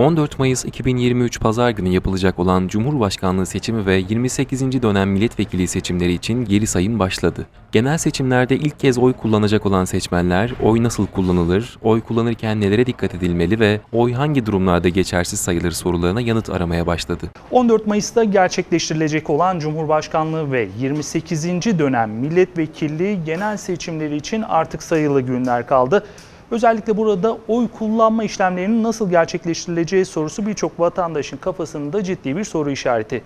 14 Mayıs 2023 Pazar günü yapılacak olan Cumhurbaşkanlığı seçimi ve 28. dönem milletvekili seçimleri için geri sayım başladı. Genel seçimlerde ilk kez oy kullanacak olan seçmenler oy nasıl kullanılır, oy kullanırken nelere dikkat edilmeli ve oy hangi durumlarda geçersiz sayılır sorularına yanıt aramaya başladı. 14 Mayıs'ta gerçekleştirilecek olan Cumhurbaşkanlığı ve 28. dönem milletvekilliği genel seçimleri için artık sayılı günler kaldı. Özellikle burada oy kullanma işlemlerinin nasıl gerçekleştirileceği sorusu birçok vatandaşın kafasında ciddi bir soru işareti.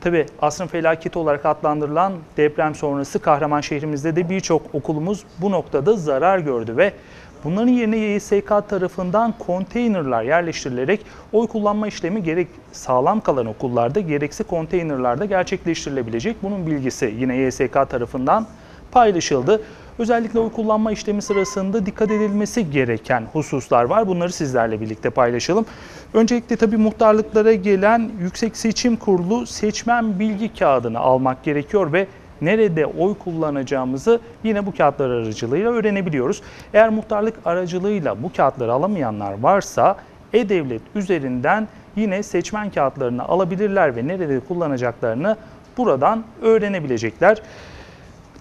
Tabi asrın felaketi olarak adlandırılan deprem sonrası Kahraman şehrimizde de birçok okulumuz bu noktada zarar gördü ve Bunların yerine YSK tarafından konteynerlar yerleştirilerek oy kullanma işlemi gerek sağlam kalan okullarda gerekse konteynerlarda gerçekleştirilebilecek. Bunun bilgisi yine YSK tarafından paylaşıldı. Özellikle oy kullanma işlemi sırasında dikkat edilmesi gereken hususlar var. Bunları sizlerle birlikte paylaşalım. Öncelikle tabii muhtarlıklara gelen Yüksek Seçim Kurulu seçmen bilgi kağıdını almak gerekiyor ve nerede oy kullanacağımızı yine bu kağıtlar aracılığıyla öğrenebiliyoruz. Eğer muhtarlık aracılığıyla bu kağıtları alamayanlar varsa e-devlet üzerinden yine seçmen kağıtlarını alabilirler ve nerede kullanacaklarını buradan öğrenebilecekler.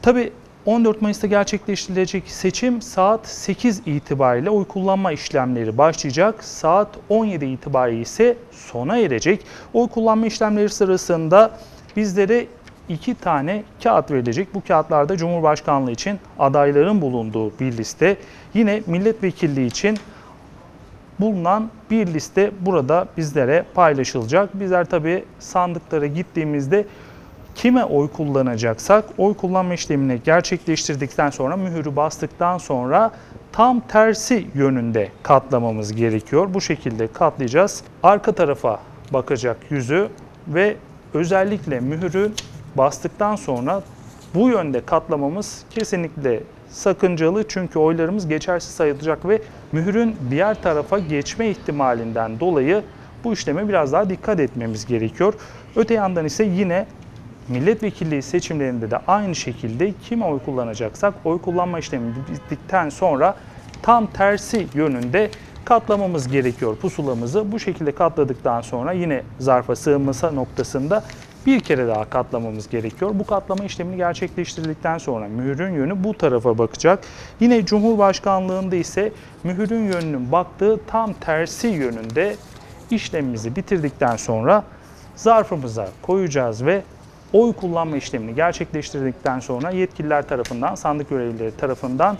Tabii 14 Mayıs'ta gerçekleştirilecek seçim saat 8 itibariyle oy kullanma işlemleri başlayacak. Saat 17 itibariyle ise sona erecek. Oy kullanma işlemleri sırasında bizlere iki tane kağıt verilecek. Bu kağıtlarda Cumhurbaşkanlığı için adayların bulunduğu bir liste. Yine milletvekilliği için bulunan bir liste burada bizlere paylaşılacak. Bizler tabii sandıklara gittiğimizde kime oy kullanacaksak oy kullanma işlemini gerçekleştirdikten sonra mühürü bastıktan sonra tam tersi yönünde katlamamız gerekiyor. Bu şekilde katlayacağız. Arka tarafa bakacak yüzü ve özellikle mühürü bastıktan sonra bu yönde katlamamız kesinlikle sakıncalı çünkü oylarımız geçersiz sayılacak ve mühürün diğer tarafa geçme ihtimalinden dolayı bu işleme biraz daha dikkat etmemiz gerekiyor. Öte yandan ise yine milletvekilliği seçimlerinde de aynı şekilde kime oy kullanacaksak oy kullanma işlemi bittikten sonra tam tersi yönünde katlamamız gerekiyor pusulamızı. Bu şekilde katladıktan sonra yine zarfa sığınması noktasında bir kere daha katlamamız gerekiyor. Bu katlama işlemini gerçekleştirdikten sonra mühürün yönü bu tarafa bakacak. Yine Cumhurbaşkanlığında ise mühürün yönünün baktığı tam tersi yönünde işlemimizi bitirdikten sonra zarfımıza koyacağız ve oy kullanma işlemini gerçekleştirdikten sonra yetkililer tarafından, sandık görevlileri tarafından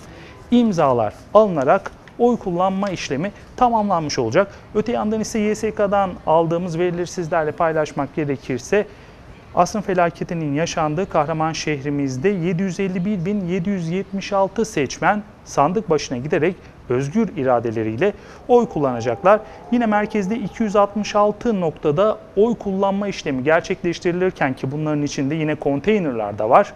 imzalar alınarak oy kullanma işlemi tamamlanmış olacak. Öte yandan ise YSK'dan aldığımız verileri sizlerle paylaşmak gerekirse Asrın felaketinin yaşandığı Kahraman şehrimizde 751.776 seçmen sandık başına giderek özgür iradeleriyle oy kullanacaklar. Yine merkezde 266 noktada oy kullanma işlemi gerçekleştirilirken ki bunların içinde yine konteynerlar da var.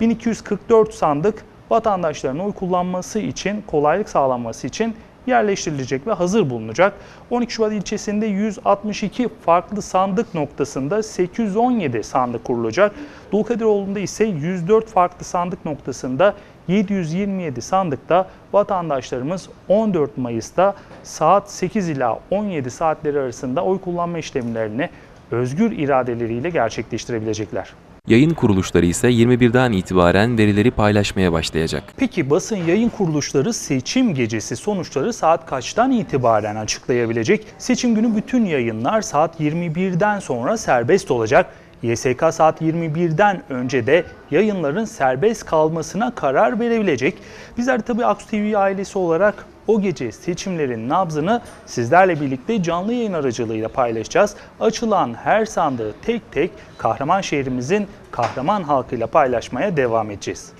1244 sandık vatandaşların oy kullanması için, kolaylık sağlanması için yerleştirilecek ve hazır bulunacak. 12 Şubat ilçesinde 162 farklı sandık noktasında 817 sandık kurulacak. Dulkadiroğlu'nda ise 104 farklı sandık noktasında 727 sandıkta vatandaşlarımız 14 Mayıs'ta saat 8 ila 17 saatleri arasında oy kullanma işlemlerini özgür iradeleriyle gerçekleştirebilecekler. Yayın kuruluşları ise 21'den itibaren verileri paylaşmaya başlayacak. Peki basın yayın kuruluşları seçim gecesi sonuçları saat kaçtan itibaren açıklayabilecek? Seçim günü bütün yayınlar saat 21'den sonra serbest olacak. YSK saat 21'den önce de yayınların serbest kalmasına karar verebilecek. Bizler tabii Aksu TV ailesi olarak o gece seçimlerin nabzını sizlerle birlikte canlı yayın aracılığıyla paylaşacağız. Açılan her sandığı tek tek kahraman şehrimizin kahraman halkıyla paylaşmaya devam edeceğiz.